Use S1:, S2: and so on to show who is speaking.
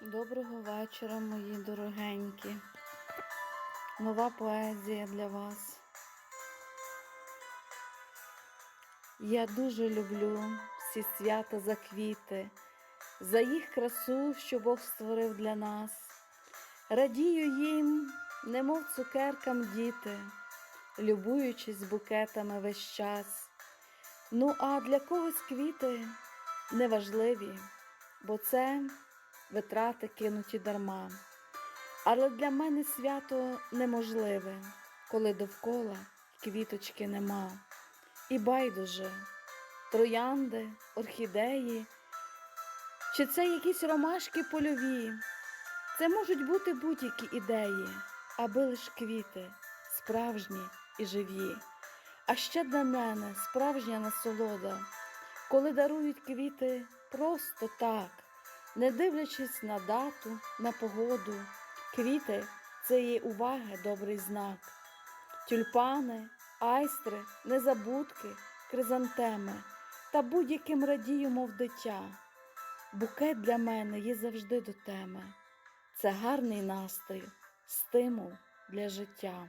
S1: Доброго вечора, мої дорогенькі. Нова поезія для вас. Я дуже люблю всі свята за квіти, за їх красу, що Бог створив для нас. Радію їм, немов цукеркам діти, любуючись букетами весь час. Ну, а для когось квіти неважливі, бо це витрати кинуті дарма. Але для мене свято неможливе, коли довкола квіточки нема. І байдуже, троянди, орхідеї, чи це якісь ромашки польові. Це можуть бути будь-які ідеї, аби лиш квіти, справжні і живі. А ще для мене справжня насолода, коли дарують квіти просто так, не дивлячись на дату, на погоду. Квіти це є уваги добрий знак. Тюльпани, айстри, незабудки, кризантеми та будь-яким радію, мов дитя. Букет для мене є завжди до теми. Це гарний настрій, стимул для життя.